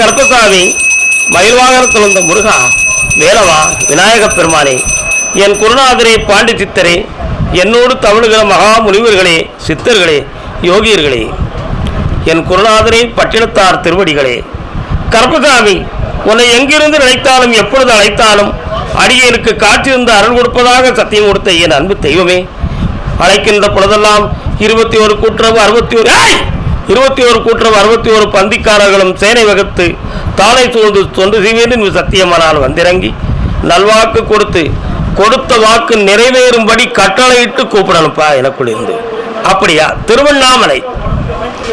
கட்டுப்பார கருப்பசாமி மயில்வாகனத்தில் வந்த முருகா வேலவா விநாயக பெருமானே என் குருநாதரே பாண்டி சித்தரே என்னோடு தமிழுகிற மகா முனிவர்களே சித்தர்களே யோகியர்களே என் குருநாதரே பட்டினத்தார் திருவடிகளே. கருப்பசாமி உன்னை எங்கிருந்து நினைத்தாலும் எப்பொழுது அழைத்தாலும் அடியனுக்கு காற்றிருந்து அருள் கொடுப்பதாக சத்தியம் கொடுத்த என் அன்பு தெய்வமே அழைக்கின்ற பொழுதெல்லாம் இருபத்தி ஒரு கூட்டுறவு அறுபத்தி ஒரு இருபத்தி ஒரு கூட்டம் அறுபத்தி ஒரு பந்திக்காரர்களும் சேனை வகுத்து தாளை சூழ்ந்து தொண்டு செய்வேன் என்று சத்தியமானால் வந்திறங்கி நல்வாக்கு கொடுத்து கொடுத்த வாக்கு நிறைவேறும்படி கட்டளையிட்டு கூப்பிடணும்ப்பா என குளிர்ந்து அப்படியா? திருவண்ணாமலை.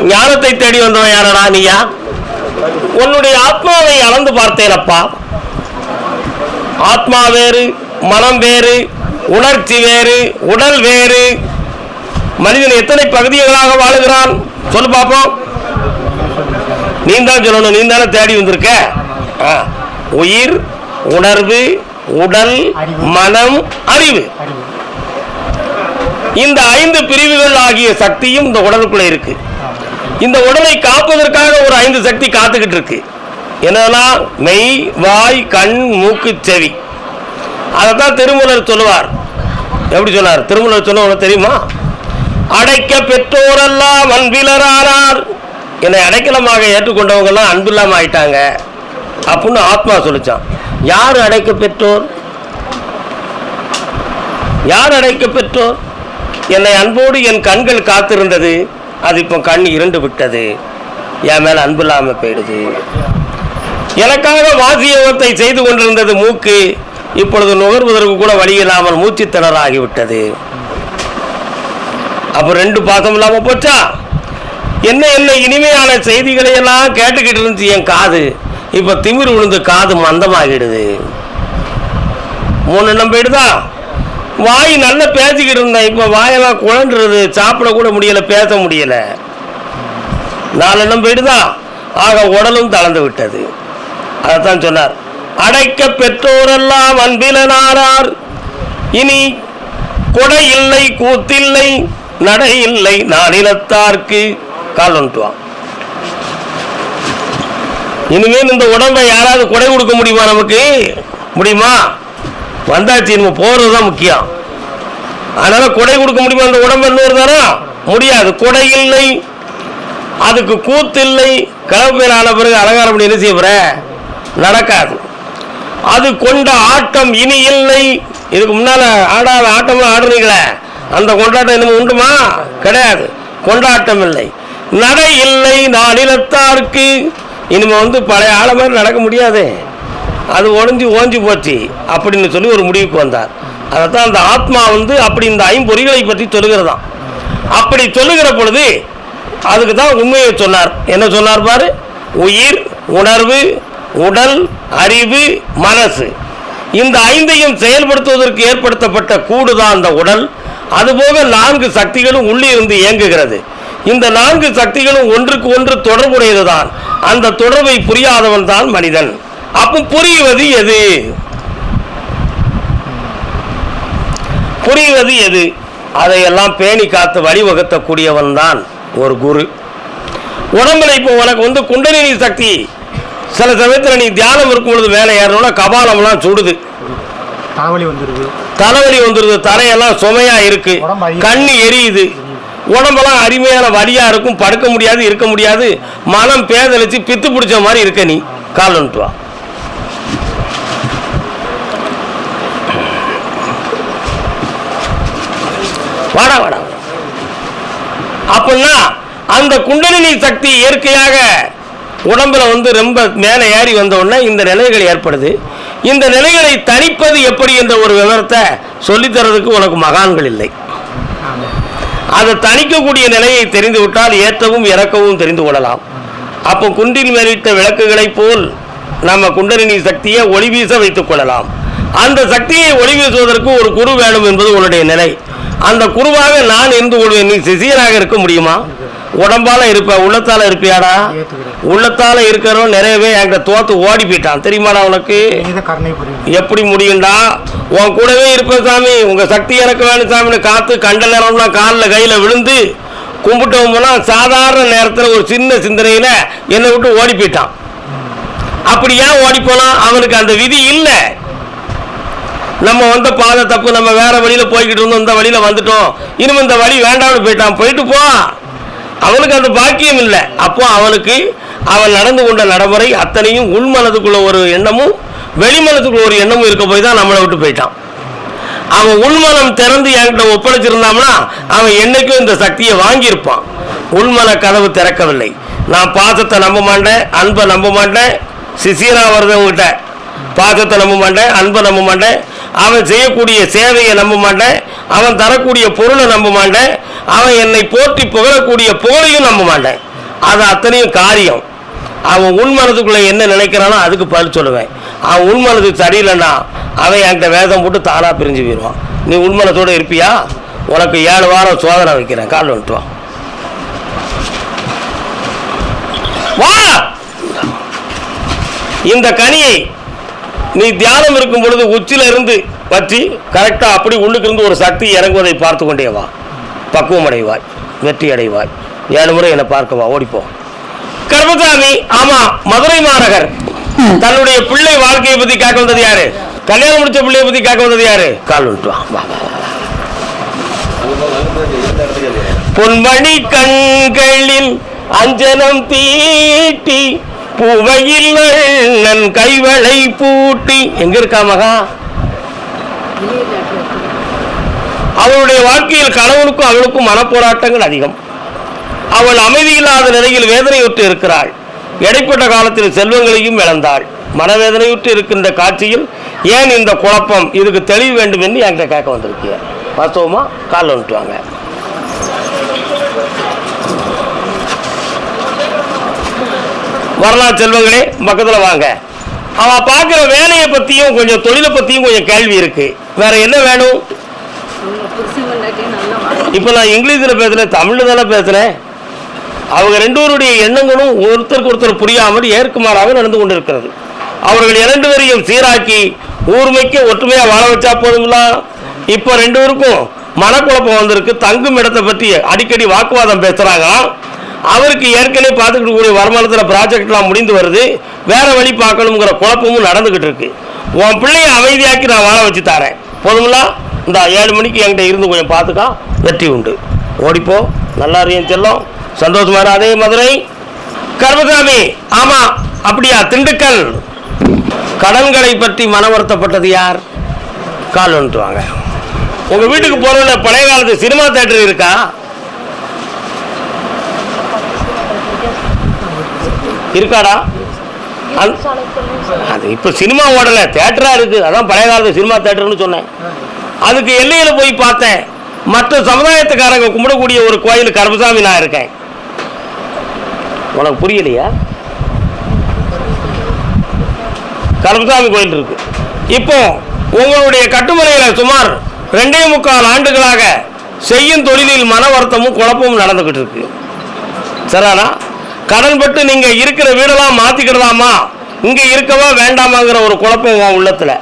ஞானத்தை தேடி வந்தவன் யாரடா நீயா? உன்னுடைய ஆத்மாவை அளந்து பார்த்தேனப்பா. ஆத்மா வேறு மனம் வேறு உணர்ச்சி வேறு உடல் வேறு. மனிதன் எத்தனை பகுதிகளாக வாழுகிறான்? சொல்லு பார்ப்போம் நீ தான் சொல்லணும் நீ தானே தேடி வந்திருக்க. உயிர் உணர்வு உடல் மனம் அறிவு. இந்த ஐந்து பிரிவுகள் ஆகிய சக்தியும் இந்த உடலுக்குள்ள இருக்கு. இந்த உடலை காப்பதற்காக ஒரு ஐந்து சக்தி காத்துக்கிட்டு இருக்கு. என்னன்னா மெய் வாய் கண் மூக்கு செவி. அதைத்தான் திருமூலர் சொல்லுவார். எப்படி சொன்னார்? திருமூலர் சொன்ன உனக்கு தெரியுமா? அடைக்க பெற்றோரெல்லாம் அன்பிலரானார். என்னை அடைக்கலமாக ஏற்றுக்கொண்டவங்கெல்லாம் அன்பில்லாம ஆயிட்டாங்க அப்படின்னு ஆத்மா சொல்லிச்சான். யார் அடைக்க பெற்றோர்? யார் அடைக்க பெற்றோர்? என்னை அன்போடு என் கண்கள் காத்திருந்தது. அது இப்போ கண் இருண்டு விட்டது. என் மேல அன்பு இல்லாம போயிடுது. எனக்காக வாசியோகத்தை செய்து கொண்டிருந்தது மூக்கு. இப்பொழுது நுகர்வதற்கு கூட வழி இல்லாமல் மூச்சு திணறாகிவிட்டது. அப்போ ரெண்டு பாசம் இல்லாம போச்சா? என்ன என்ன இனிமையான செய்திகளை எல்லாம் கேட்டுக்கிட்டு இருந்துச்சு என் காது. இப்போ திமிர் விழுந்து காது மந்தமாகிடுது. மூணு எண்ணம் போயிடுதா? வாய் நல்லா பேசிக்கிட்டு இருந்தேன். இப்போ வாயெல்லாம் குழன்றது. சாப்பிட கூட முடியல பேச முடியல. நாலு எண்ணம் போயிடுதா? ஆக உடலும் தளர்ந்து விட்டது. அதைத்தான் சொன்னார். அடைக்க பெற்றோரெல்லாம் அன்பிலனாரார். இனி கொடை இல்லை கூத்தில்லை நடை இல்லை நானிலத்தார்க்கு கால் வந்துட்டுவான் இனிமேல் இந்த உடம்பை யாராவது கொடை கொடுக்க முடியுமா நமக்கு? முடியுமா? வந்தாச்சு நம்ம போகிறது தான் முக்கியம். அதனால் கொடை கொடுக்க முடியுமா? அந்த உடம்பு இன்னொரு தானே முடியாது. கொடை இல்லை அதுக்கு கூத்து இல்லை. கிளம்பு ஆன பிறகு அலங்காரம் பண்ணி என்ன செய்ய நடக்காது. அது கொண்ட ஆட்டம் இனி இல்லை. இதுக்கு முன்னால் ஆடாத ஆட்டமா ஆடுறீங்களே அந்த கொண்டாட்டம் இன்னும் உண்டுமா? கிடையாது. கொண்டாட்டம் இல்லை நடை இல்லை நாளிலத்தாருக்கு இனிமே வந்து பழைய ஆள மாதிரி நடக்க முடியாது. அது ஒழிஞ்சு ஓஞ்சி போச்சு அப்படின்னு சொல்லி ஒரு முடிவுக்கு வந்தார். அதைத்தான் அந்த ஆத்மா வந்து அப்படி இந்த ஐம்பொறிகளை பற்றி சொல்லுகிறதாம். அப்படி சொல்லுகிற பொழுது அதுக்கு தான் உண்மையை சொன்னார். என்ன சொன்னார் பாரு? உயிர் உணர்வு உடல் அறிவு மனசு. இந்த ஐந்தையும் செயல்படுத்துவதற்கு ஏற்படுத்தப்பட்ட கூடுதான் அந்த உடல். அதுபோக நான்கு சக்திகளும் உள்ளே இருந்து இயங்குகிறது. இந்த நான்கு சக்திகளும் ஒன்றுக்கு ஒன்று தொடர்புடையதுதான். அந்த தொடர்பை புரியாதவன் தான் மனிதன். அப்போ புரிவது எது? புரிவது எது? அதையெல்லாம் பேணி காத்து வழிவகுத்தக்கூடியவன் தான் ஒரு குரு. உடம்புல இப்போ உனக்கு வந்து குண்டலினி சக்தி. சில சமயத்தில் நீ தியானம் இருக்கும் பொழுது மேலே ஏறணும்னா கபாலம்லாம் சுடுது. தலைவலி வந்துடுது தலைவலி வந்துடுது தலையெல்லாம் சுமையா இருக்கு. கண்ணு எரியுது. உடம்பெல்லாம் அருமையான வலியா இருக்கும் படுக்க முடியாது இருக்க முடியாது. மனம் பேதலிச்சு பித்து பிடிச்ச மாதிரி இருக்க நீ. கால் வந்துட்டு வா. வாடா வாடா. அப்படின்னா அந்த குண்டலினி சக்தி இயற்கையாக உடம்புல வந்து ரொம்ப மேலே ஏறி வந்த உடனே இந்த நிலைகள் ஏற்படுது. இந்த நிலைகளை தணிப்பது எப்படி என்ற ஒரு விவரத்தை சொல்லித் தரதுக்கு உனக்கு மகான்கள் இல்லை. அதை தணிக்கக்கூடிய நிலையை தெரிந்து விட்டால் ஏற்றவும் இறக்கவும் தெரிந்து கொள்ளலாம். அப்போ குண்டில் மேலிட்ட விளக்குகளைப் போல் நம்ம குண்டலினி சக்தியை ஒளி வீச வைத்துக் கொள்ளலாம். அந்த சக்தியை ஒளி வீசுவதற்கு ஒரு குரு வேணும் என்பது உன்னுடைய நிலை. அந்த குருவாக நான் இருந்து கொள்வேன். நீ சிசியராக இருக்க முடியுமா? உடம்பால இருப்ப உள்ளத்தால இருப்பியாடா? உள்ளத்தால இருக்கிறவன் நிறையவே என்கிட்ட தோத்து ஓடி போயிட்டான். தெரியுமாடா உனக்கு? எப்படி முடியும்டா? உன் கூடவே இருப்ப சாமி. உங்க சக்தி எனக்கு வேணும் சாமின்னு காத்து கண்ட நேரம்லாம் காலில் கையில விழுந்து கும்பிட்டவங்கலாம் சாதாரண நேரத்தில் ஒரு சின்ன சிந்தனையில என்னை விட்டு ஓடி போயிட்டான். அப்படி ஏன் ஓடி போனான்? அவனுக்கு அந்த விதி இல்லை. நம்ம வந்த பாதை தப்பு. நம்ம வேற வழியில போய்கிட்டு இருந்தோம். இந்த வழியில வந்துட்டோம். இனிமே இந்த வழி வேண்டாம்னு போயிட்டான். போயிட்டு போ. அவனுக்கு அந்த பாக்கியம் இல்லை. அப்போ அவனுக்கு அவன் நடந்து கொண்ட நடைமுறை அத்தனையும் உள்மனதுக்குள்ள ஒரு எண்ணமும் வெளிமனத்துக்குள்ள ஒரு எண்ணமும் இருக்க போய் தான் நம்மளை விட்டு போயிட்டான். அவன் உள்மனம் திறந்து என்கிட்ட ஒப்படைச்சிருந்தான்னா அவன் என்னைக்கும் இந்த சக்தியை வாங்கியிருப்பான். உள்மன கதவு திறக்கவில்லை. நான் பாசத்தை நம்ப மாட்டேன் அன்பை நம்ப மாட்டேன் சிசியனா வருதவங்கிட்ட பாசத்தை நம்ப மாட்டேன் அன்பை நம்ப மாட்டேன். அவன் செய்யக்கூடிய சேவையை நம்ப மாட்டேன் அவன் தரக்கூடிய பொருளை நம்ப மாட்டேன். அவன் என்னை போற்றி புகழக்கூடிய புகழையும் நம்ப மாட்டேன். அது அத்தனையும் காரியம். அவன் உன் மனதுக்குள்ளே என்ன நினைக்கிறானோ அதுக்கு பதில் சொல்லுவேன். அவன் உன் மனது சரியில்லைன்னா அவன் என்கிட்ட வேதம் போட்டு தானாக பிரிஞ்சு போயிடுவான். நீ உள்மனத்தோட இருப்பியா? உனக்கு ஏழு வாரம் சோதனை வைக்கிறேன். கால் வந்துட்டு வா. வா! இந்த கனியை நீ தியானம் இருக்கும் பொழுது உச்சில இருந்து வச்சு கரெக்டாக அப்படி உள்ளுக்கு இருந்து ஒரு சக்தி இறங்குவதை பார்த்து கொண்டே வா. பக்குவம் அடைவாய் வெற்றி அடைவாய் ஏழு முறை என்னை பார்க்க வா ஓடிப்போ. கர்மசாமி ஆமா மதுரை மாநகர். தன்னுடைய பிள்ளை வாழ்க்கையை பத்தி கேட்க வந்தது யாரு? கல்யாணம் முடிச்ச பிள்ளைய பத்தி கேட்க வந்தது யாரு? கால். பொன்மணி கண்களில் அஞ்சனம் தீட்டி பூவையில் நன் கைவளை பூட்டி. எங்க இருக்கா மகா? அவளுடைய வாழ்க்கையில் கணவனுக்கும் அவளுக்கும் மனப்போராட்டங்கள் அதிகம். அவள் அமைதியில்லாத நிலையில் வேதனையுற்று இருக்கிறாள். இடைப்பட்ட காலத்தில் செல்வங்களையும் இழந்தாள். மனவேதனையுற்று இருக்கின்ற காட்சியில் ஏன் இந்த குழப்பம்? இதுக்கு தெளிவு வேண்டும் என்று என்கிட்ட கேட்க வந்திருக்கீங்க வாஸ்தவமா கால் வந்துட்டுவாங்க வரலாம் செல்வங்களே பக்கத்தில் வாங்க. அவள் பார்க்குற வேலையை பற்றியும் கொஞ்சம் தொழிலை பற்றியும் கொஞ்சம் கேள்வி இருக்குது வேறு என்ன வேணும் அவங்க புருஷன் கொண்டாட்டியும் நல்லா வாழ இப்போ நான் இங்கிலீஷில் பேசுகிறேன் தமிழில் தானே பேசுகிறேன் அவங்க ரெண்டு எண்ணங்களும் ஒருத்தருக்கு ஒருத்தர் புரியாமல் ஏற்குமாறாக நடந்து கொண்டிருக்கிறது. அவர்கள் இரண்டு பேரையும் சீராக்கி ஊர்மைக்கு ஒற்றுமையாக வாழ வச்சா போதுங்களா? இப்போ ரெண்டு பேருக்கும் மனக்குழப்பம் வந்திருக்கு. தங்கும் இடத்தை பற்றி அடிக்கடி வாக்குவாதம் பேசுகிறாங்க அவருக்கு ஏற்கனவே பார்த்துக்கிட்டு வருமானத்தில் ப்ராஜெக்ட்லாம் முடிந்து வருது. வேற வழி பார்க்கணுங்கிற குழப்பமும் நடந்துக்கிட்டு இருக்கு. உன் பிள்ளையை அமைதியாக்கி நான் வாழ வச்சு தரேன். போதுங்களா? இந்த ஏழு மணிக்கு என்கிட்ட இருந்து கொஞ்சம் பார்த்துக்கா வெற்றி உண்டு. ஓடிப்போ நல்லா இருக்கேன் செல்லும். சந்தோஷமா அதே மதுரை கர்மசாமி ஆமா அப்படியா திண்டுக்கல். கடன்களை பற்றி மன வருத்தப்பட்டது யார்? கால் வந்துட்டு வாங்க. உங்க வீட்டுக்கு போறதுல பழைய காலத்து சினிமா தேட்டர் இருக்கா? இருக்காடா? அது இப்போ சினிமா ஓடல தேட்டரா இருக்கு. அதான் பழைய காலத்து சினிமா தேட்டர்னு சொன்னேன். அதுக்கு எல்லையில் போய் பார்த்தேன். மற்ற சமுதாயத்துக்காரங்க கும்பிடக்கூடிய ஒரு கோயில் கருமசாமி நான் இருக்கேன். உனக்கு புரியலையா? கருமசாமி கோயில் இருக்கு. இப்போ உங்களுடைய கட்டுமலையில் சுமார் ரெண்டே முக்கால் ஆண்டுகளாக செய்யும் தொழிலில் மன வருத்தமும் குழப்பமும் நடந்துகிட்டு இருக்கு. சரியானா கடன் பட்டு நீங்கள் இருக்கிற வீடெல்லாம் மாற்றிக்கிறதாமா இங்கே இருக்கவா வேண்டாமாங்கிற ஒரு குழப்பம் உன் உள்ளத்தில்.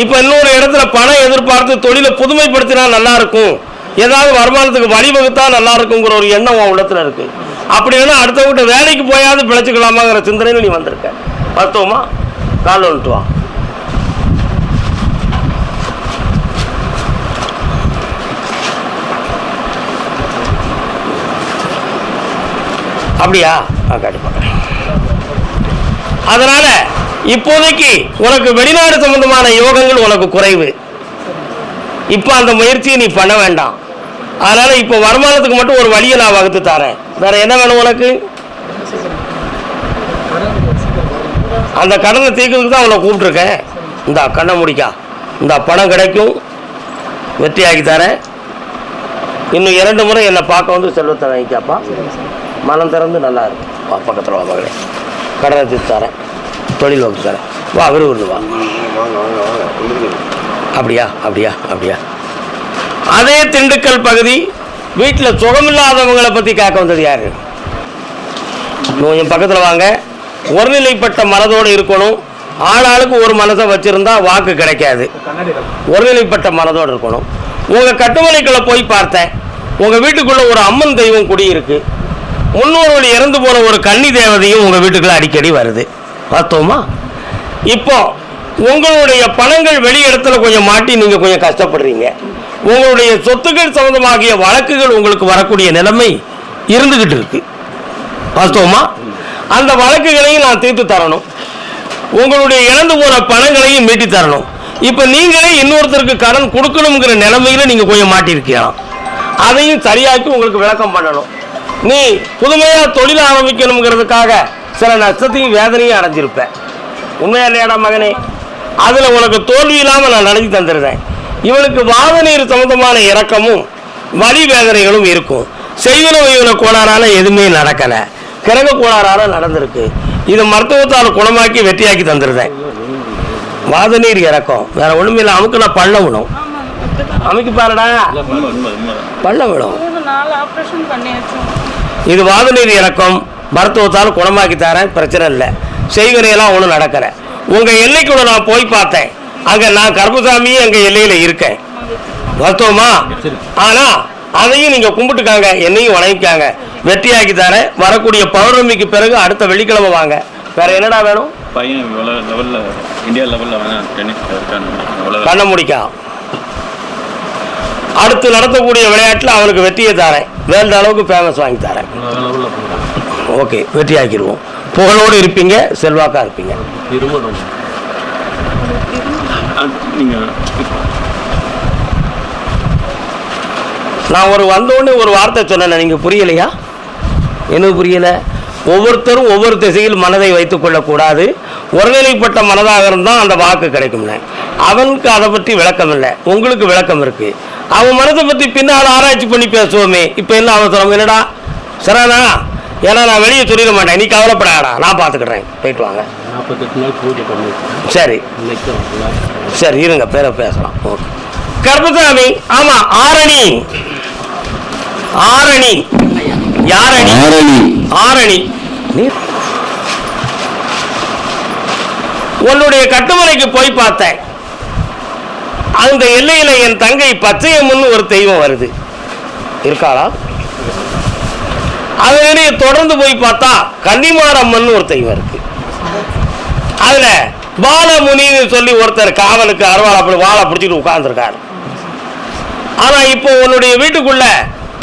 இப்போ இன்னொரு இடத்துல பணம் எதிர்பார்த்து தொழிலை புதுமைப்படுத்தினா நல்லா இருக்கும் ஏதாவது வருமானத்துக்கு வழிவகுத்தா நல்லா இருக்குங்கிற ஒரு எண்ணம் உன் உள்ளத்துல இருக்கு. அப்படி இல்லைன்னா அடுத்தவங்கிட்ட வேலைக்கு போயாவது பிழைச்சிக்கலாமாங்கிற சிந்தனையில் நீ வந்திருக்க. மருத்துவமா? கால் வந்துட்டு வா. அப்படியா? கண்டிப்பாக அதனால் அதனால இப்போதைக்கு உனக்கு வெளிநாடு சம்பந்தமான யோகங்கள் உனக்கு குறைவு. இப்போ அந்த முயற்சியை நீ பண்ண வேண்டாம். அதனால் இப்போ வருமானத்துக்கு மட்டும் ஒரு வழியை நான் வகுத்து தரேன். வேற என்ன வேணும் உனக்கு? அந்த கடனை தீர்க்கிறதுக்கு தான் உன்னை கூப்பிட்டுருக்கேன். இந்த கண்ணை முடிக்கா. இந்த பணம் கிடைக்கும். வெற்றியாகி தரேன். இன்னும் இரண்டு முறை என்னை பார்க்க வந்து செல்வத்தை வாங்கிக்காப்பா மனம் திறந்து நல்லா இருக்கும் பக்கத்தில் வா மகளே. கடனை தீர்த்து தரேன். தொழில் வகுத்து தரேன் வா விருது வா. அப்படியா அப்படியா அப்படியா. அதே திண்டுக்கல் பகுதி வீட்டில் சுகமில்லாதவங்களை பற்றி கேட்க வந்தது யார்? கொஞ்சம் பக்கத்தில் வாங்க. ஒருநிலைப்பட்ட மனதோடு இருக்கணும். ஆளாளுக்கு ஒரு மனதை வச்சுருந்தா வாக்கு கிடைக்காது. ஒருநிலைப்பட்ட மனதோடு இருக்கணும். உங்கள் கட்டுமலைக்குள்ளே போய் பார்த்தேன். உங்கள் வீட்டுக்குள்ளே ஒரு அம்மன் தெய்வம் குடியிருக்கு. முன்னோர்கள் இறந்து போன ஒரு கன்னி தேவதையும் உங்கள் வீட்டுக்குள்ளே அடிக்கடி வருது. பார்த்தோமா? இப்போ உங்களுடைய பணங்கள் வெளி இடத்துல கொஞ்சம் மாட்டி நீங்க கொஞ்சம் கஷ்டப்படுறீங்க. உங்களுடைய சொத்துக்கள் சம்பந்தமாகிய வழக்குகள் உங்களுக்கு வரக்கூடிய நிலைமை இருந்துகிட்டு இருக்கு. பார்த்தோமா? அந்த வழக்குகளையும் நான் தீர்த்து தரணும். உங்களுடைய இழந்து போன பணங்களையும் மீட்டி தரணும். இப்போ நீங்களே இன்னொருத்தருக்கு கடன் கொடுக்கணுங்கிற நிலைமையில நீங்க கொஞ்சம் மாட்டிருக்கலாம் அதையும் சரியாக்கி உங்களுக்கு விளக்கம் பண்ணணும். நீ புதுமையாக தொழில் ஆரம்பிக்கணுங்கிறதுக்காக சில நஷ்டத்தையும் வேதனையும் அடைஞ்சிருப்ப உண்மையா இல்லையாடா மகனே? அதுல உனக்கு தோல்வி இல்லாம நான் நடத்தி தந்துருந்தேன் இவனுக்கு வாத நீர் சம்பந்தமான இறக்கமும் வலி வேதனைகளும் இருக்கும். செய்வன வைவன கோளாறால எதுவுமே நடக்கல. கிரக கோளாறால நடந்திருக்கு. இது மருத்துவத்தால் குணமாக்கி வெற்றியாக்கி தந்துருந்தேன் வாத நீர் இறக்கம். வேற ஒண்ணுமில்லை அமுக்குனா பள்ள விடும் அமைக்கு பாருடா. பள்ள விடும் இது வாத நீர் இறக்கம். மருத்துவத்தால் குணமாக்கி தரேன் பிரச்சனை இல்லை. செய்வனையெல்லாம் ஒன்றும் நடக்கல. உங்க எல்லைக்குள்ள நான் போய் பார்த்தேன். அங்க நான் கருப்பசாமி எங்க எல்லையில இருக்கேன். மருத்துவமா? ஆனா அதையும் நீங்க கும்பிட்டுக்காங்க என்னையும் வணங்கிக்காங்க. வெற்றியாக்கி தரேன். வரக்கூடிய பௌர்ணமிக்கு பிறகு அடுத்த வெள்ளிக்கிழமை வாங்க. வேற என்னடா வேணும்? பையன் லெவலில் இந்தியா டென்னிஸ் கண்ண முடிக்கான். அடுத்து நடத்தக்கூடிய விளையாட்டில் அவனுக்கு வெற்றியை தரேன். வேண்ட அளவுக்கு ஃபேமஸ் வாங்கி தரேன். ஓகே வெற்றி ஆக்கிடுவோம் புகழோடு இருப்பீங்க செல்வாக்கா இருப்பீங்க. திருமணம் நான் ஒரு வந்தோடனே ஒரு வார்த்தை சொன்னேன் நீங்கள் புரியலையா? எனக்கு புரியல. ஒவ்வொருத்தரும் ஒவ்வொரு திசையில் மனதை வைத்துக் கொள்ளக்கூடாது. ஒருநிலைப்பட்ட மனதாக இருந்தால் அந்த வாக்கு கிடைக்கும்னே. அவனுக்கு அதை பற்றி விளக்கம் இல்லை. உங்களுக்கு விளக்கம் இருக்கு. அவன் மனதை பற்றி பின்னால் ஆராய்ச்சி பண்ணி பேசுவோமே. இப்போ என்ன அவசரம்? என்னடா? சரானா ஏன்னா நான் வெளியே சொல்லிட மாட்டேன். நீ கவலைப்படாடா நான் பார்த்துக்கிறேன். போயிட்டு வாங்க. சரி. சரி இருங்க. பேரை பேசலாம். ஓகே. கருப்பசாமி. ஆமா ஆரணி. ஆரணி. யாரணி? ஆரணி. உன்னுடைய கட்டுமலைக்கு போய் பார்த்தேன். அந்த எல்லையில என் தங்கை பச்சையம்மன் ஒரு தெய்வம் வருது. இருக்காளா? அதனுடைய தொடர்ந்து போய் பார்த்தா கன்னிமாரம்மன் ஒரு தெய்வம் இருக்கு. அதுல பாலமுனின்னு சொல்லி ஒருத்தர் காவலுக்கு அருவாள் அப்படி வாழை பிடிச்சிட்டு உட்கார்ந்துருக்காரு. ஆனா இப்போ உன்னுடைய வீட்டுக்குள்ள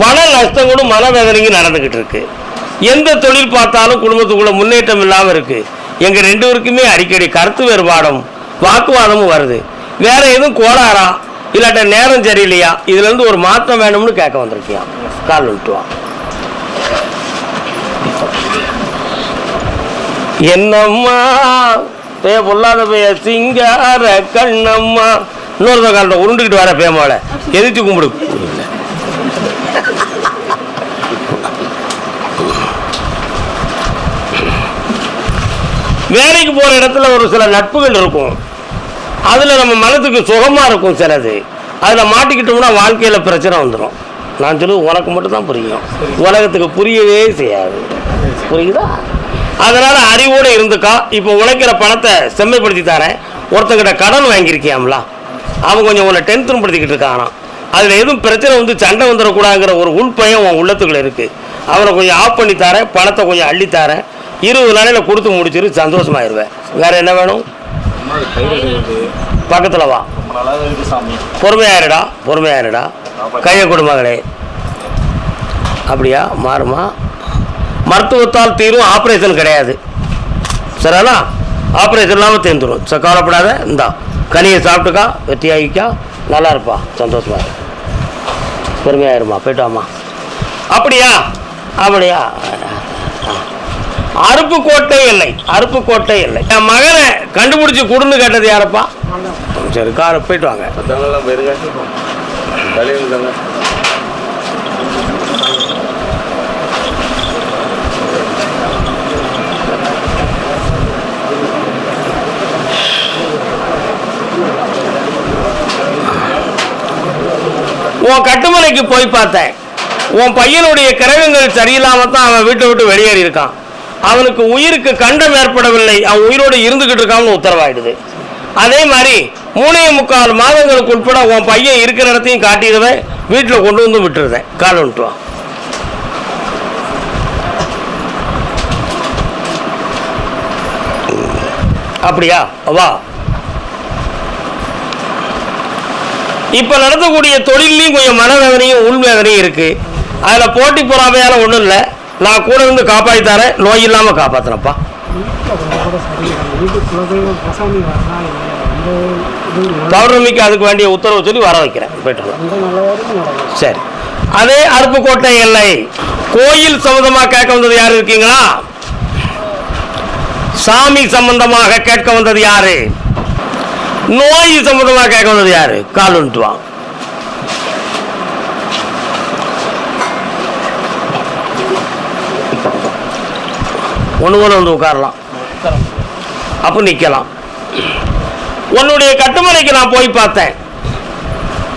பண நஷ்டங்களும் மனவேதனையும் நடந்துகிட்டு இருக்கு. எந்த தொழில் பார்த்தாலும் குடும்பத்துக்குள்ள முன்னேற்றம் இல்லாமல் இருக்கு. எங்க ரெண்டு பேருக்குமே அடிக்கடி கருத்து வேறுபாடும் வாக்குவாதமும் வருது. வேற எதுவும் கோளாறா? இல்லாட்ட நேரம் சரியில்லையா? இதுல இருந்து ஒரு மாற்றம் வேணும்னு கேட்க வந்திருக்கியா? கால் விட்டுவான் என்னம்மா பே பொல்லாத பைய சிங்கார கண்ணம்மா. இன்னொருத்த காலத்தை உருண்டுக்கிட்டு வர பேமாவில் எதிர்த்து கும்பிடு. வேலைக்கு போகிற இடத்துல ஒரு சில நட்புகள் இருக்கும். அதில் நம்ம மனதுக்கு சுகமாக இருக்கும் சிலது. அதில் மாட்டிக்கிட்டோம்னா வாழ்க்கையில் பிரச்சனை வந்துடும் நான் சொல்லுவது உனக்கு மட்டும் தான் புரியும். உலகத்துக்கு புரியவே செய்யாது. புரியுதா? அதனால அறிவோடு இருந்துக்கா. இப்போ உழைக்கிற பணத்தை செம்மைப்படுத்தி தரேன் ஒருத்தங்கிட்ட கடன் வாங்கியிருக்கியாம்ல? அவன் கொஞ்சம் உன்னை டென்ஷன் படுத்திக்கிட்டு இருக்கானா அதில் எதுவும் பிரச்சனை வந்து சண்டை வந்துடக்கூடாதுங்கிற ஒரு உள்பயம் உன் உள்ளத்துக்குள்ள இருக்கு. அவனை கொஞ்சம் ஆஃப் பண்ணி தரேன் பணத்தை கொஞ்சம் அள்ளி தரேன் இருபது நாளையில் கொடுத்து முடிச்சிரு சந்தோஷமாயிருவேன் வேற என்ன வேணும்? பக்கத்தில் வா. பொறுமையாயிருடா பொறுமையாயிருடா கையை கொடு அப்படியா? மாறுமா? மருத்துவத்தால் தீரும் ஆப்ரேஷன் கிடையாது. சரிண்ணா ஆப்ரேஷன் இல்லாமல் தீர்ந்துடும் சரி கவலைப்படாத இந்தா. கனியை சாப்பிட்டுக்கா வெற்றியாகிக்கா நல்லா இருப்பா. சந்தோஷமா இரு. பொறுமையாயிருமா போயிட்டு வாமா அப்படியா? அப்படியா அருப்புக்கோட்டை இல்லை. அருப்புக்கோட்டை இல்லை. என் மகனை கண்டுபிடிச்சி கொடுன்னு கேட்டது யாரப்பா? சரி காரை போயிட்டு வாங்க. தலையில் தாங்க உன் கட்டுமலைக்கு போய் பார்த்தேன். உன் பையனுடைய கிரகங்கள் சரியில்லாம தான் அவன் வீட்டை விட்டு வெளியேறி இருக்கான் அவனுக்கு உயிருக்கு கண்டம் ஏற்படவில்லை. அவன் உயிரோடு இருந்துகிட்டு இருக்கான்னு உத்தரவாயிடுது. அதே மாதிரி மூணே முக்கால் மாதங்களுக்கு உட்பட உன் பையன் இருக்கிற இடத்தையும் காட்டிடுவேன். வீட்டில் கொண்டு வந்து விட்டுருதேன் கால் விட்டுவான் அப்படியா? வா. இப்போ நடத்தக்கூடிய தொழிலையும் கொஞ்சம் மனவேதனையும் உள்வேதனையும் இருக்கு. அதில் போட்டி பொறாமையால ஒன்றும் இல்லை. நான் கூட இருந்து காப்பாற்றி தரேன். நோய் இல்லாமல் காப்பாற்றுறப்பா பௌர்ணமிக்கு அதுக்கு வேண்டிய உத்தரவு சொல்லி வர வைக்கிறேன். போயிட்டு சரி. அதே அருப்புக்கோட்டை எல்லை. கோயில் சம்பந்தமா கேட்க வந்தது யாரு இருக்கீங்களா? சாமி சம்பந்தமாக கேட்க வந்தது யாரு? நோய் சம்பந்தமா கேட்க வந்தது யாரு? கால் வந்துட்டு வா. ஒன்று கூட வந்து உட்காரலாம். அப்போ நிற்கலாம் உன்னுடைய கட்டுமனைக்கு நான் போய் பார்த்தேன்.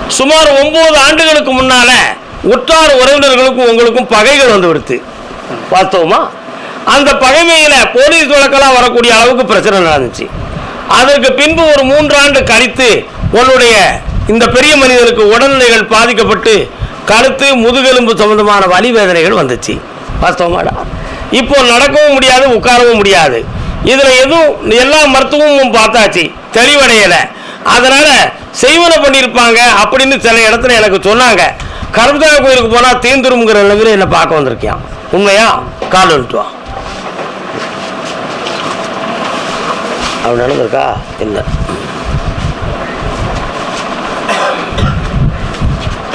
சுமார் ஒன்பது ஆண்டுகளுக்கு முன்னால உற்றார் உறவினர்களுக்கும் உங்களுக்கும் பகைகள் வந்து விடுத்து. பார்த்தோமா? அந்த பகைமையில போலீஸ் வழக்கெல்லாம் வரக்கூடிய அளவுக்கு பிரச்சனை நடந்துச்சு. அதற்கு பின்பு ஒரு மூன்று ஆண்டு கழித்து உன்னுடைய இந்த பெரிய மனிதனுக்கு உடல்நிலைகள் பாதிக்கப்பட்டு கழுத்து முதுகெலும்பு சம்பந்தமான வலி வேதனைகள் வந்துச்சு. வாஸ்தவமாடா இப்போ நடக்கவும் முடியாது உட்காரவும் முடியாது. இதில் எதுவும் எல்லா மருத்துவமும் பார்த்தாச்சு. தெளிவடையலை. அதனால் செய்வனை பண்ணியிருப்பாங்க அப்படின்னு சில இடத்துல எனக்கு சொன்னாங்க. கருப்பதா கோயிலுக்கு போனால் தீந்துருங்கிற அளவில் என்னை பார்க்க வந்திருக்கியான் உண்மையா? கால் வந்துட்டு அவன் நடந்திருக்கா? இல்லை.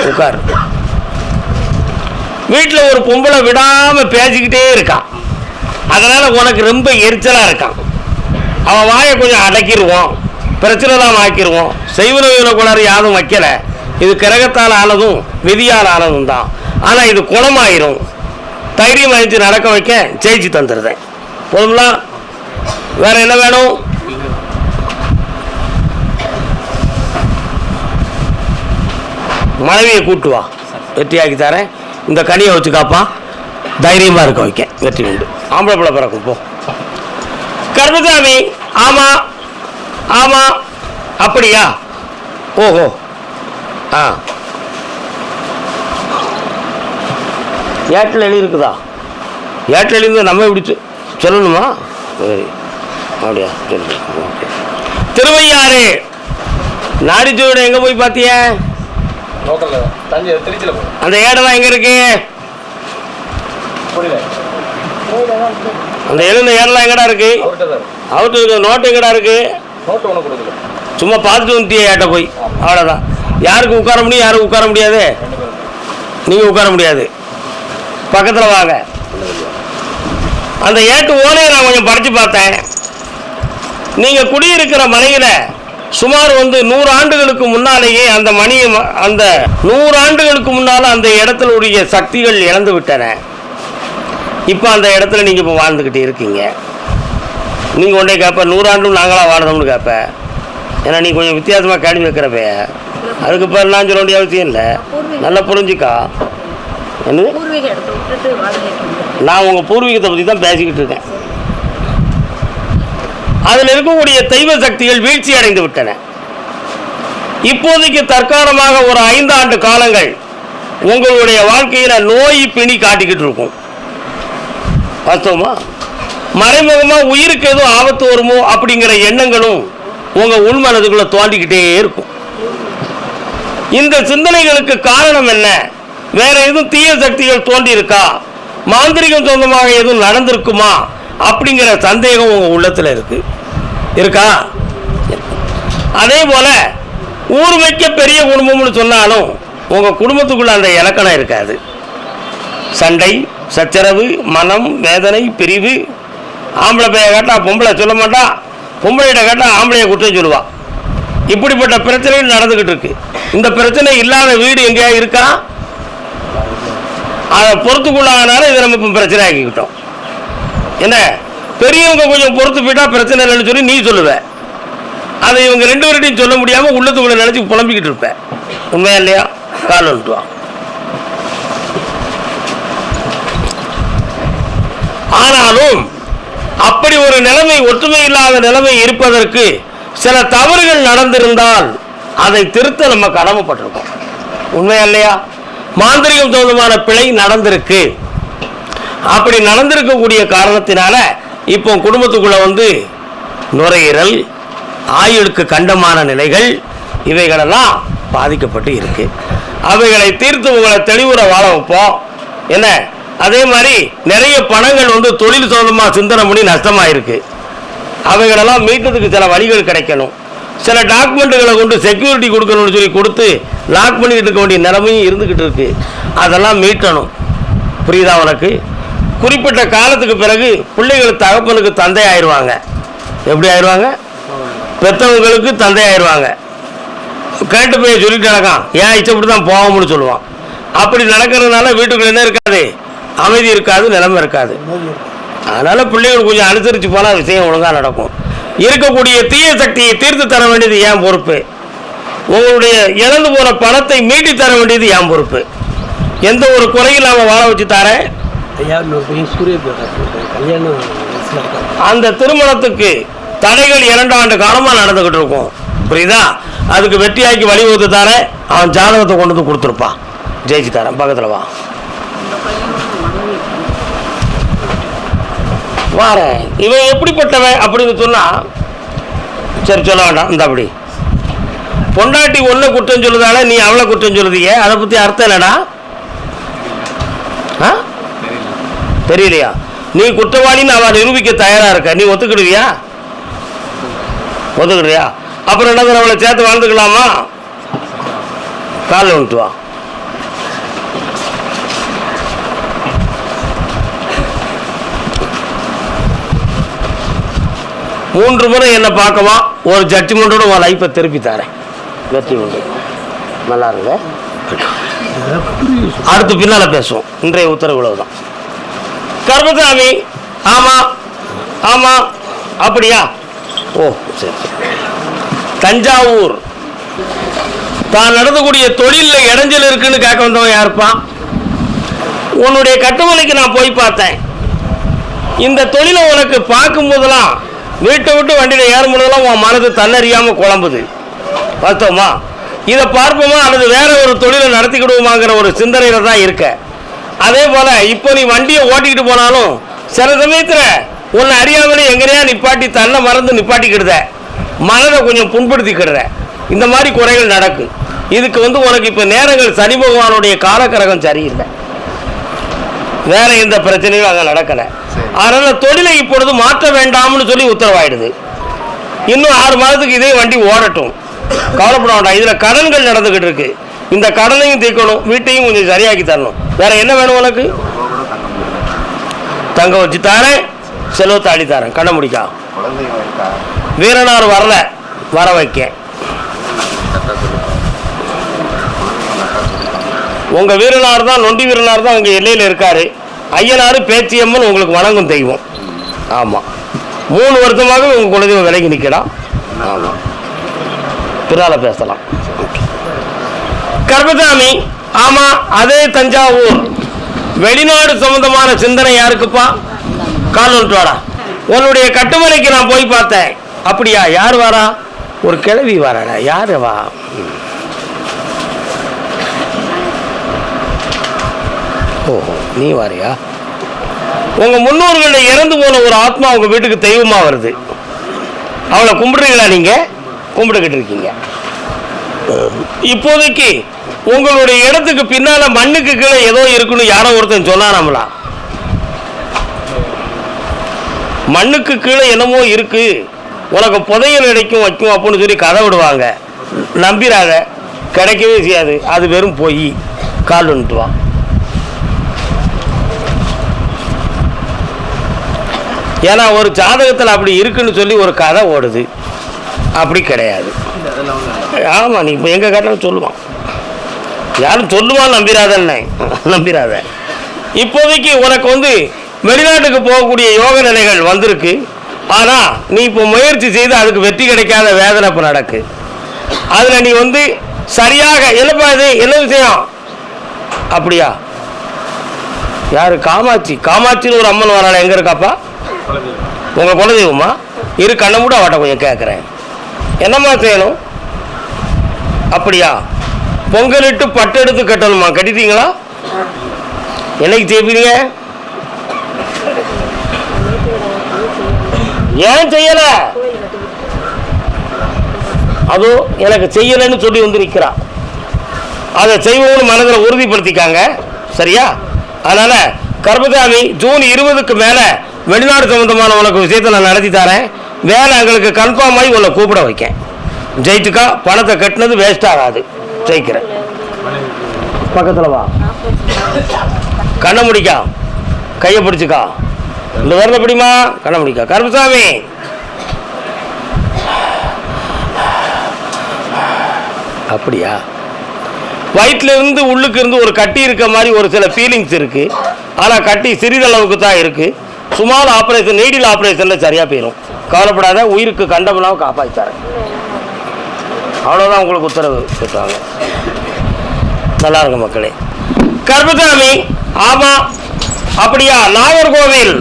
உட்கார். வீட்டில் ஒரு பொம்பளை விடாமல் பேசிக்கிட்டே இருக்கான் அதனால் உனக்கு ரொம்ப எரிச்சலாக இருக்கான். அவன் வாயை கொஞ்சம் அடக்கிடுவான். பிரச்சனை பிரச்சனைலாம் ஆக்கிடுவோம் செய்வன குளறு யாரும் வைக்கல. இது கிரகத்தால் ஆனதும் விதியால் ஆனதும் தான் ஆனால் இது குணமாயிரும். தைரியம் அழிச்சு நடக்க வைக்க ஜெயிச்சு தந்துடுறேன் போதுங்களா வேற என்ன வேணும்? மனைவியை கூட்டு வா. வெற்றியாக்கி தரேன். இந்த கனியை வச்சு காப்பா. தைரியமாக இருக்க வைக்க. வெற்றி உண்டு. ஆம்பளை பிள்ளை பிறக்கும் போ. கருமசாமி ஆமாம் ஆமா அப்படியா? ஓஹோ ஆ. ஏட்டில் எழுதி இருக்குதா ஏட்டில் எழுதி நம்ம இப்படி சொல்லணுமா? சரி. அப்படியா சரி திருவையாறு. நாடிச்சோட எங்கே போய் பார்த்திய? அந்த ஏடெல்லாம் எங்கே இருக்கு? அந்த எழுந்த ஏடெல்லாம் எங்கடா இருக்கு? அவர்கிட்ட இருக்க. நோட்டு எங்கடா இருக்கு? நோட்டு கொடுக்கல. சும்மா பார்த்துட்டு வந்துட்டியே ஏட்ட போய். அவ்வளோதான் யாருக்கு உட்கார முடியும் யாரும் உட்கார முடியாது. நீங்கள் உட்கார முடியாது. பக்கத்தில் வாங்க. அந்த ஏட்டு ஓலையை நான் கொஞ்சம் படித்து பார்த்தேன். நீங்கள் குடியிருக்கிற மனையில் சுமார் வந்து நூறு ஆண்டுகளுக்கு முன்னாலேயே அந்த மணியை ம- அந்த நூறு ஆண்டுகளுக்கு முன்னால் அந்த இடத்துல உடைய சக்திகள் இழந்து விட்டன. இப்போ அந்த இடத்துல நீங்கள் இப்போ வாழ்ந்துக்கிட்டு இருக்கீங்க. நீங்கள் ஒன்றே கேட்ப நூறாண்டும் நாங்களாக வாழ்ந்தோம்னு கேட்ப ஏன்னா நீ கொஞ்சம் வித்தியாசமாக கேள்வி வைக்கிறப்ப அதுக்கு பேர் நான் சொல்ல வேண்டிய அவசியம் இல்லை. நல்லா புரிஞ்சுக்கா. என்னது. நான் உங்கள் பூர்வீகத்தை பற்றி தான் பேசிக்கிட்டு இருக்கேன். அதில் இருக்கக்கூடிய தெய்வ சக்திகள் வீழ்ச்சி அடைந்து விட்டன. இப்போதைக்கு தற்காலமாக ஒரு ஐந்தாண்டு காலங்கள் உங்களுடைய வாழ்க்கையில் நோய் பிணி காட்டிக்கிட்டு இருக்கும். வாஸ்தவமா? மறைமுகமாக உயிருக்கு எதுவும் ஆபத்து வருமோ அப்படிங்கிற எண்ணங்களும் உங்கள் உள்மனதுக்குள்ளே தோண்டிக்கிட்டே இருக்கும். இந்த சிந்தனைகளுக்கு காரணம் என்ன? வேற எதுவும் தீய சக்திகள் தோண்டி இருக்கா மாந்திரிகம் சொந்தமாக எதுவும் நடந்திருக்குமா? அப்படிங்கிற சந்தேகம் உங்கள் உள்ளத்தில் இருக்கு. இருக்கா? அதே போல ஊர்மைக்க பெரிய குடும்பம்னு சொன்னாலும் உங்கள் குடும்பத்துக்குள்ள அந்த இலக்கணம் இருக்காது. சண்டை சச்சரவு மனம் வேதனை பிரிவு ஆம்பளை பையன் கேட்டால் பொம்பளை சொல்ல மாட்டா. பொம்பளைகிட்ட கேட்டால் ஆம்பளையை குற்றம் சொல்லுவான் இப்படிப்பட்ட பிரச்சனைகள் நடந்துக்கிட்டு இருக்கு. இந்த பிரச்சனை இல்லாத வீடு எங்கேயா இருக்கா? அதை பொறுத்துக்குள்ளாகனால இதை நம்ம இப்போ பிரச்சனை ஆக்கிக்கிட்டோம் என்ன? பெரியவங்க கொஞ்சம் பொறுத்து போயிட்டா பிரச்சனை இல்லைன்னு சொல்லி நீ சொல்லுவ. அதை இவங்க ரெண்டு பேர்கிட்டையும் சொல்ல முடியாமல் உள்ளத்துக்குள்ளே நினச்சி புலம்பிக்கிட்டு இருப்பேன் உண்மையா இல்லையா? கால் வந்துட்டுவான் ஆனாலும் அப்படி ஒரு நிலைமை ஒற்றுமை இல்லாத நிலைமை இருப்பதற்கு சில தவறுகள் நடந்திருந்தால் அதை திருத்த நம்ம கடமைப்பட்டிருக்கோம். உண்மையா இல்லையா மாந்திரிகம் தோதுமான பிழை நடந்திருக்கு. அப்படி நடந்திருக்கக்கூடிய காரணத்தினால இப்போ குடும்பத்துக்குள்ள வந்து நுரையீரல் ஆயுளுக்கு கண்டமான நிலைகள் இவைகளெல்லாம் பாதிக்கப்பட்டு இருக்கு. அவைகளை தீர்த்து உங்களை தெளிவுற வாழ வைப்போம். என்ன? அதே மாதிரி நிறைய பணங்கள் வந்து தொழில் சொந்தமாக சிந்தனை பண்ணி நஷ்டமாயிருக்கு. அவைகளெல்லாம் மீட்டதுக்கு சில வழிகள் கிடைக்கணும். சில டாக்குமெண்ட்டுகளை கொண்டு செக்யூரிட்டி கொடுக்கணும்னு சொல்லி கொடுத்து லாக் பண்ணிக்கிட்டு இருக்க வேண்டிய நிலைமையும் இருந்துக்கிட்டு இருக்கு. அதெல்லாம் மீட்டணும். புரியுதா உனக்கு? குறிப்பிட்ட காலத்துக்கு பிறகு பிள்ளைகள் தகப்பனுக்கு தந்தை ஆயிடுவாங்க. எப்படி ஆயிடுவாங்க? பெற்றவங்களுக்கு தந்தை ஆயிடுவாங்க. கேட்டு போய் சொல்லிட்டு நடக்கான் ஏன் இஷ்டப்பட்டு தான் போவோம்னு சொல்லுவான். அப்படி நடக்கிறதுனால வீட்டுக்குள்ள என்ன இருக்க அமைதி இருக்காது நிலைமை இருக்காது. அதனால பிள்ளைகள் கொஞ்சம் அனுசரித்து போனால் விஷயம் ஒழுங்காக நடக்கும். இருக்கக்கூடிய தீய சக்தியை தீர்த்து தர வேண்டியது ஏன் பொறுப்பு? உங்களுடைய இழந்து போன பணத்தை மீட்டி தர வேண்டியது ஏன் பொறுப்பு? எந்த ஒரு குறையும் இல்லாமல் வாழ வச்சு தரேன் அந்த திருமணத்துக்கு தடைகள் இரண்டு ஆண்டு காலமாக நடந்துக்கிட்டு இருக்கும். புரியுதா? அதுக்கு வெற்றியாக்கி வழிவகுத்து தரேன் அவன் ஜாதகத்தை கொண்டு வந்து கொடுத்துருப்பான். ஜெயிச்சு தரேன் பக்கத்தில் வா. வாரேன் இவன் எப்படிப்பட்டவன் அப்படின்னு சொன்னால் சரி சொல்ல வேண்டாம். இந்த அப்படி. பொண்டாட்டி ஒன்றை குற்றம் சொல்லுதால நீ அவளை குற்றம் சொல்லுதியே. அதை பற்றி அர்த்தம் என்னடா ஆ? தெரியலையா? நீ குற்றவாளின்னு அவன் நிரூபிக்க தயாராக இருக்க. நீ ஒத்துக்கிடுவியா? ஒத்துக்கிடுவியா? அப்புறம் என்ன அவளை சேர்த்து வாழ்ந்துக்கலாமா? காலில் வந்துட்டு வா. மூன்று முறை என்னை பார்க்கவா ஒரு ஜட்ஜ்மெண்ட்டோட உன் லைஃப்பை திருப்பி தரேன். வெற்றி உண்டு. நல்லா இருங்க. அடுத்து பின்னால பேசுவோம். இன்றைய உத்தரவு தான் கர்மசாமி ஆமா ஆமா அப்படியா? ஓ சரி சரி. தஞ்சாவூர். தான் நடந்தக்கூடிய தொழிலில் இடைஞ்சல் இருக்குன்னு கேட்க வந்தவன் யாருப்பான் உன்னுடைய கட்டுமலைக்கு நான் போய் பார்த்தேன். இந்த தொழிலை உனக்கு பார்க்கும் போதெல்லாம் வீட்டை விட்டு வண்டியில் ஏறும் போதெல்லாம் உன் மனது தன்னறியாமல் குழம்புது. பார்த்தோமா? இதை பார்ப்போமா? அல்லது வேற ஒரு தொழிலை நடத்திக்கிடுவோமாங்கிற ஒரு சிந்தனையில் தான் இருக்க. அதே போல் இப்போ நீ வண்டியை ஓட்டிக்கிட்டு போனாலும் சில சமயத்தில் உன்னை அறியாமலே எங்கனையா நிப்பாட்டி தன்னை மறந்து நிப்பாட்டிக்கிடுத. மனதை கொஞ்சம் புண்படுத்திக்கிடுற. இந்த மாதிரி குறைகள் நடக்கும் இதுக்கு வந்து உனக்கு இப்போ நேரங்கள் சனி பகவானுடைய காலக்கரகம் சரியில்லை. வேற எந்த பிரச்சனையும் அங்கே நடக்கலை. அதனால தொழிலை இப்பொழுது மாற்ற வேண்டாம்னு சொல்லி உத்தரவாயிடுது. இன்னும் ஆறு மாதத்துக்கு இதே வண்டி ஓடட்டும். கவலைப்பட வேண்டாம். இதில் கடன்கள் நடந்துக்கிட்டு இருக்கு. இந்த கடனையும் தீர்க்கணும். வீட்டையும் கொஞ்சம் சரியாக்கி தரணும். வேற என்ன வேணும் உனக்கு? தங்க வச்சு தரேன். செலவு தாடி தரேன். கண்ண முடிக்கா. வீரனார் வரல. வர வைக்க உங்க வீரனார் தான் நொண்டி வீரனார் தான் உங்க எல்லையில் இருக்காரு. ஐயனாறு பேச்சியம்மன் உங்களுக்கு வணங்கும் தெய்வம். ஆமாம் மூணு வருஷமாக உங்கள் குலதெய்வம் விலகி நிற்கலாம் ஆமாம் பிறால பேசலாம். கர்மசாமி ஆமாம் அதே தஞ்சாவூர். வெளிநாடு சம்பந்தமான சிந்தனை யாருக்குப்பா? கால் வாடா. உன்னுடைய கட்டுமலைக்கு நான் போய் பார்த்தேன். அப்படியா? யார் வாரா? ஒரு கிழவி வாராடா. யார் வா ஓஹோ நீ வாரியா? உங்க முன்னோர்களில் இறந்து போன ஒரு ஆத்மா உங்க வீட்டுக்கு தெய்வமா வருது. அவளை கும்பிடுறீங்களா நீங்க? கும்பிட்டுக்கிட்டு இருக்கீங்க. இப்போதைக்கு உங்களுடைய இடத்துக்கு பின்னால மண்ணுக்கு கீழே ஏதோ இருக்குன்னு யாரோ ஒருத்தன் சொன்னானாமலா மண்ணுக்கு கீழே என்னமோ இருக்கு. உனக்கு புதையல் கிடைக்கும் வைக்கும் அப்படின்னு சொல்லி கதை விடுவாங்க. நம்பிராத கிடைக்கவே செய்யாது. அது வெறும் போய். கால் வந்துட்டுவான் ஏன்னா ஒரு ஜாதகத்தில் அப்படி இருக்குன்னு சொல்லி ஒரு கதை ஓடுது. அப்படி கிடையாது. ஆமாம் நீ இப்போ எங்கே கேட்டாலும் சொல்லுவான். யாரும் சொல்லுவான் நம்பிராதன்னே. நம்பிராத. இப்போதைக்கு உனக்கு வந்து வெளிநாட்டுக்கு போகக்கூடிய யோக நிலைகள் வந்திருக்கு. ஆனால் நீ இப்போ முயற்சி செய்து அதுக்கு வெற்றி கிடைக்காத வேதனை இப்போ நடக்கு. அதில் நீ வந்து சரியாக என்னப்பா இது? என்ன விஷயம்? அப்படியா? யார்? காமாட்சி. காமாட்சின்னு ஒரு அம்மன் வராள எங்கே இருக்காப்பா? உங்கள் குலதெய்வமா? இரு கண்ணை மூட அவட்ட கொஞ்சம் கேட்குறேன் என்னம்மா செய்யணும்? அப்படியா? பொங்கலிட்டு பட்டு எடுத்து கட்டணுமா? கட்டிட்டீங்களா? என்னைக்கு செய்வீங்க ஏன் செய்யல? அது எனக்கு செய்யலைன்னு சொல்லி வந்து நிற்கிறா அதை செய்வோம்னு மனதில் உறுதிப்படுத்திக்காங்க. சரியா? அதனால் கர்பதாமி ஜூன் இருபதுக்கு மேலே வெளிநாடு சம்மந்தமான உனக்கு விஷயத்தை நான் நடத்தி தரேன். வேலை எங்களுக்கு கன்ஃபார்ம் ஆகி உன்னை கூப்பிட வைக்கேன். ஜெயிச்சுக்கா பணத்தை கட்டினது வேஸ்ட் ஆகாது. ஜெயிக்கிறேன். பக்கத்தில் வா. கண்ணை முடிக்கா. கையை பிடிச்சிக்கா. இந்த விரல பிடிமா? கண்ணை முடிக்கா. கருப்பசாமி. அப்படியா? வயிற்றுல இருந்து உள்ளுக்கு இருந்து ஒரு கட்டி இருக்க மாதிரி ஒரு சில ஃபீலிங்ஸ் இருக்குது ஆனால் கட்டி சிறிதளவுக்கு தான் இருக்குது சுமார் ஆப்ரேஷன் நீடில் ஆப்ரேஷனில் சரியாக போயிடும் கவலைப்படாத உயிருக்கு கண்டமெல்லாம் காப்பாற்றாரு அவ்வளோதான் உங்களுக்கு உத்தரவு கொடுத்தாங்க. நல்லா இருக்கு மக்களே. கர்பசாமி ஆமா அப்படியா? நாகர்கோவில்.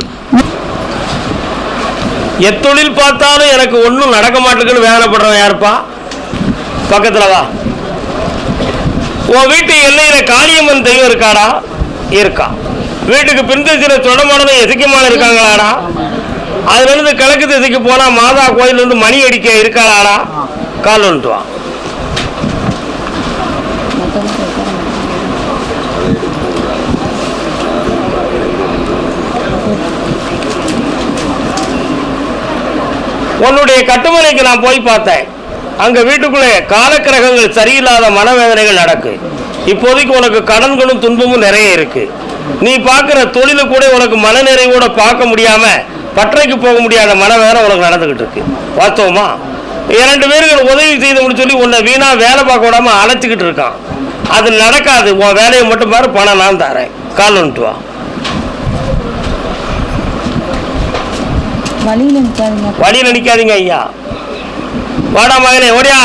எத்தொழில் பார்த்தாலும் எனக்கு ஒன்றும் நடக்க மாட்டேங்குன்னு வேதனைப்படுறவன் யாருப்பா? பக்கத்தில் வா. உன் வீட்டு எல்லையில் காளியம்மன் தெய்வம் இருக்காடா? இருக்கா. வீட்டுக்கு பின்திசையில தொடமானதும் எசிக்கமான இருக்காங்களாடா? அதுல இருந்து கிழக்கு திசைக்கு போனா மாதா கோயிலேருந்து மணி அடிக்க இருக்காளாடா? கால் வந்துட்டு வா. உன்னுடைய கட்டுமனைக்கு நான் போய் பார்த்தேன். அங்க வீட்டுக்குள்ளே காலக்கிரகங்கள் சரியில்லாத மனவேதனைகள் நடக்கு. இப்போதைக்கு உனக்கு கடன்களும் துன்பமும் நிறைய இருக்கு. நீ பார்க்குற தொழிலை கூட உனக்கு மனநிறைவோட பார்க்க முடியாம பற்றைக்கு போக முடியாத மனவேதனை உனக்கு நடந்துகிட்டு இருக்கு. வாஸ்தவமா? இரண்டு பேருக்கு உதவி செய்தோம்னு சொல்லி உன்னை வீணா வேலை பார்க்க விடாம அழைச்சிக்கிட்டு இருக்கான். அது நடக்காது. உன் வேலையை மட்டும் பாரு பணம் நான் தரேன். கால் வந்துட்டு வா. வழியில் நிற்காதீங்க ஐயா. வாடா மகனே ஓடியா.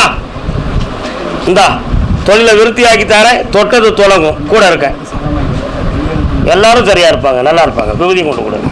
இந்தா தொழிலை விருத்தியாக்கி தரேன். தொட்டது தொடங்கும் கூட இருக்க எல்லாரும் சரியா இருப்பாங்க நல்லா இருப்பாங்க. விபதி கொண்டு கொடுங்க.